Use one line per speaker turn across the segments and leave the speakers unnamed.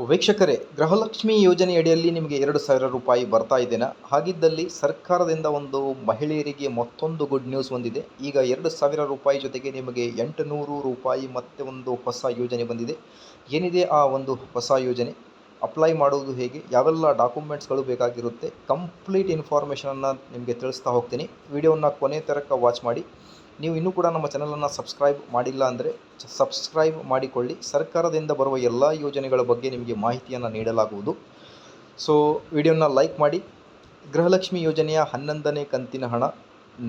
ವೀಕ್ಷಕರೇ, ಗೃಹಲಕ್ಷ್ಮಿ ಯೋಜನೆಯಡಿಯಲ್ಲಿ ನಿಮಗೆ ಎರಡು ಸಾವಿರ ರೂಪಾಯಿ ಬರ್ತಾ ಇದ್ದೇನೆ ಹಾಗಿದ್ದಲ್ಲಿ ಸರ್ಕಾರದಿಂದ ಒಂದು ಮಹಿಳೆಯರಿಗೆ ಮತ್ತೊಂದು ಗುಡ್ ನ್ಯೂಸ್ ಬಂದಿದೆ. ಈಗ ಎರಡು ಸಾವಿರ ರೂಪಾಯಿ ಜೊತೆಗೆ ನಿಮಗೆ ಎಂಟುನೂರು ರೂಪಾಯಿ ಮತ್ತೆ ಒಂದು ಹೊಸ ಯೋಜನೆ ಬಂದಿದೆ. ಏನಿದೆ ಆ ಒಂದು ಹೊಸ ಯೋಜನೆ? ಅಪ್ಲೈ ಮಾಡುವುದು ಹೇಗೆ? ಯಾವೆಲ್ಲ ಡಾಕ್ಯುಮೆಂಟ್ಸ್ಗಳು ಬೇಕಾಗಿರುತ್ತೆ? ಕಂಪ್ಲೀಟ್ ಇನ್ಫಾರ್ಮೇಷನನ್ನು ನಿಮಗೆ ತಿಳಿಸ್ತಾ ಹೋಗ್ತೀನಿ. ವಿಡಿಯೋನ ಕೊನೆ ತರಕ ವಾಚ್ ಮಾಡಿ. ನೀವು ಇನ್ನೂ ಕೂಡ ನಮ್ಮ ಚಾನಲನ್ನು ಸಬ್ಸ್ಕ್ರೈಬ್ ಮಾಡಿಲ್ಲ ಅಂದರೆ ಸಬ್ಸ್ಕ್ರೈಬ್ ಮಾಡಿಕೊಳ್ಳಿ. ಸರ್ಕಾರದಿಂದ ಬರುವ ಎಲ್ಲ ಯೋಜನೆಗಳ ಬಗ್ಗೆ ನಿಮಗೆ ಮಾಹಿತಿಯನ್ನು ನೀಡಲಾಗುವುದು. ಸೊ ವಿಡಿಯೋನ ಲೈಕ್ ಮಾಡಿ. ಗೃಹಲಕ್ಷ್ಮಿ ಯೋಜನೆಯ ಹನ್ನೊಂದನೇ ಕಂತಿನ ಹಣ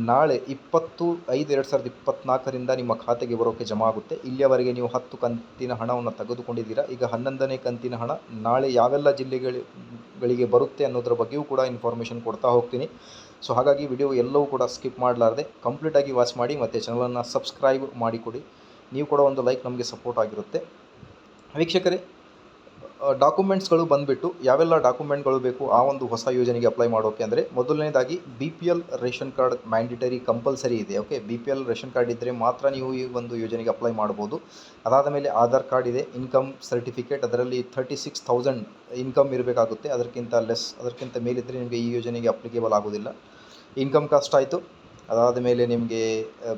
ನಾಳೆ ಇಪ್ಪತ್ತು ಐದು ಎರಡು ಸಾವಿರದ ಇಪ್ಪತ್ತ್ನಾಲ್ಕರಿಂದ ನಿಮ್ಮ ಖಾತೆಗೆ ಬರೋಕ್ಕೆ ಜಮಾ ಆಗುತ್ತೆ. ಇಲ್ಲಿಯವರೆಗೆ ನೀವು ಹತ್ತು ಕಂತಿನ ಹಣವನ್ನು ತೆಗೆದುಕೊಂಡಿದ್ದೀರಾ. ಈಗ ಹನ್ನೊಂದನೇ ಕಂತಿನ ಹಣ ನಾಳೆ ಯಾವೆಲ್ಲ ಜಿಲ್ಲೆಗಳಿಗೆ ಗಳಿಗೆ ಬರುತ್ತೆ ಅನ್ನೋದ್ರ ಬಗ್ಗೆಯೂ ಕೂಡ ಇನ್ಫಾರ್ಮೇಷನ್ ಕೊಡ್ತಾ ಹೋಗ್ತೀನಿ. ಸೊ ಹಾಗಾಗಿ ವಿಡಿಯೋ ಎಲ್ಲವೂ ಕೂಡ ಸ್ಕಿಪ್ ಮಾಡಲಾರ್ದೆ ಕಂಪ್ಲೀಟಾಗಿ ವಾಚ್ ಮಾಡಿ, ಮತ್ತು ಚಾನಲನ್ನು ಸಬ್ಸ್ಕ್ರೈಬ್ ಮಾಡಿಕೊಡಿ. ನೀವು ಕೂಡ ಒಂದು ಲೈಕ್ ನಮಗೆ ಸಪೋರ್ಟ್ ಆಗಿರುತ್ತೆ. ವೀಕ್ಷಕರೇ ಡಾಕ್ಯುಮೆಂಟ್ಸ್ಗಳು ಬಂದುಬಿಟ್ಟು ಯಾವೆಲ್ಲ ಡಾಕ್ಯುಮೆಂಟ್ಗಳು ಬೇಕು ಆ ಒಂದು ಹೊಸ ಯೋಜನೆಗೆ ಅಪ್ಲೈ ಮಾಡೋಕೆ ಅಂದರೆ ಮೊದಲನೇದಾಗಿ B P L ration card mandatory compulsory ಇದೆ okay B P L ration card ಇದ್ದರೆ ಮಾತ್ರ ನೀವು ಈ ಒಂದು ಯೋಜನೆಗೆ ಅಪ್ಲೈ ಮಾಡ್ಬೋದು. ಅದಾದ ಮೇಲೆ ಆಧಾರ್ ಕಾರ್ಡ್ ಇದೆ ಇನ್ಕಮ್ ಸರ್ಟಿಫಿಕೇಟ್ ಅದರಲ್ಲಿ ಥರ್ಟಿ ಸಿಕ್ಸ್ ಥೌಸಂಡ್ ಇನ್ಕಮ್ ಇರಬೇಕಾಗುತ್ತೆ. ಅದಕ್ಕಿಂತ ಲೆಸ್ ಅದಕ್ಕಿಂತ ಮೇಲಿದ್ದರೆ ನಿಮಗೆ ಈ ಯೋಜನೆಗೆ ಅಪ್ಲಿಕೇಬಲ್ ಆಗೋದಿಲ್ಲ. ಇನ್ಕಮ್ ಕಾಸ್ಟ್ ಆಯಿತು. ಅದಾದ ಮೇಲೆ ನಿಮಗೆ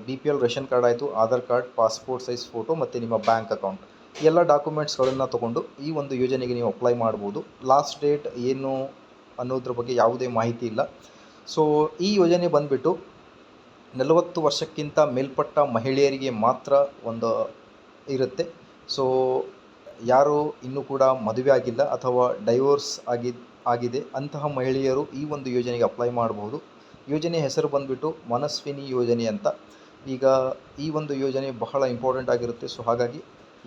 B P L ration card ಆಯಿತು, Aadhaar card passport size photo ಮತ್ತು ನಿಮ್ಮ ಬ್ಯಾಂಕ್ ಅಕೌಂಟ್ ಎಲ್ಲ ಡಾಕ್ಯುಮೆಂಟ್ಸ್ಗಳನ್ನು ತಗೊಂಡು ಈ ಒಂದು ಯೋಜನೆಗೆ ನೀವು ಅಪ್ಲೈ ಮಾಡ್ಬೋದು. ಲಾಸ್ಟ್ ಡೇಟ್ ಏನು ಅನ್ನೋದ್ರ ಬಗ್ಗೆ ಯಾವುದೇ ಮಾಹಿತಿ ಇಲ್ಲ. ಸೊ ಈ ಯೋಜನೆ ಬಂದುಬಿಟ್ಟು ನಲವತ್ತು ವರ್ಷಕ್ಕಿಂತ ಮೇಲ್ಪಟ್ಟ ಮಹಿಳೆಯರಿಗೆ ಮಾತ್ರ ಒಂದು ಇರುತ್ತೆ. ಸೊ ಯಾರು ಇನ್ನೂ ಕೂಡ ಮದುವೆ ಆಗಿಲ್ಲ ಅಥವಾ ಡೈವೋರ್ಸ್ ಆಗಿ, ಆಗಿದೆ, ಅಂತಹ ಮಹಿಳೆಯರು ಈ ಒಂದು ಯೋಜನೆಗೆ ಅಪ್ಲೈ ಮಾಡಬಹುದು ಯೋಜನೆ ಹೆಸರು ಬಂದುಬಿಟ್ಟು ಮನಸ್ವಿನಿ ಯೋಜನೆ ಅಂತ. ಈಗ ಈ ಒಂದು ಯೋಜನೆ ಬಹಳ ಇಂಪಾರ್ಟೆಂಟ್ ಆಗಿರುತ್ತೆ. ಸೊ ಹಾಗಾಗಿ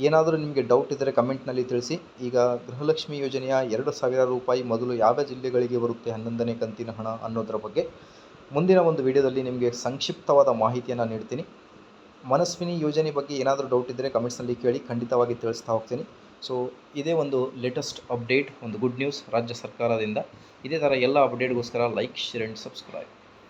ಏನಾದರೂ ನಿಮಗೆ ಡೌಟ್ ಇದ್ದರೆ ಕಮೆಂಟ್ನಲ್ಲಿ ತಿಳಿಸಿ. ಈಗ ಗೃಹಲಕ್ಷ್ಮಿ ಯೋಜನೆಯ ಎರಡು ಸಾವಿರ ರೂಪಾಯಿ ಮೊದಲು ಯಾವ ಜಿಲ್ಲೆಗಳಿಗೆ ಬರುತ್ತೆ ಹನ್ನೊಂದನೇ ಕಂತಿನ ಹಣ ಅನ್ನೋದರ ಬಗ್ಗೆ ಮುಂದಿನ ಒಂದು ವಿಡಿಯೋದಲ್ಲಿ ನಿಮಗೆ ಸಂಕ್ಷಿಪ್ತವಾದ ಮಾಹಿತಿಯನ್ನು ನೀಡ್ತೀನಿ. ಮನಸ್ವಿನಿ ಯೋಜನೆ ಬಗ್ಗೆ ಏನಾದರೂ ಡೌಟ್ ಇದ್ದರೆ ಕಮೆಂಟ್ಸ್ನಲ್ಲಿ ಕೇಳಿ ಖಂಡಿತವಾಗಿ ತಿಳಿಸ್ತಾ ಹೋಗ್ತೀನಿ. ಸೊ ಇದೇ ಒಂದು ಲೇಟೆಸ್ಟ್ ಅಪ್ಡೇಟ್ ಒಂದು ಗುಡ್ ನ್ಯೂಸ್ ರಾಜ್ಯ ಸರ್ಕಾರದಿಂದ. ಇದೇ ಥರ ಎಲ್ಲ ಅಪ್ಡೇಟ್ಗೋಸ್ಕರ ಲೈಕ್ ಶೇರ್ ಆ್ಯಂಡ್ ಸಬ್ಸ್ಕ್ರೈಬ್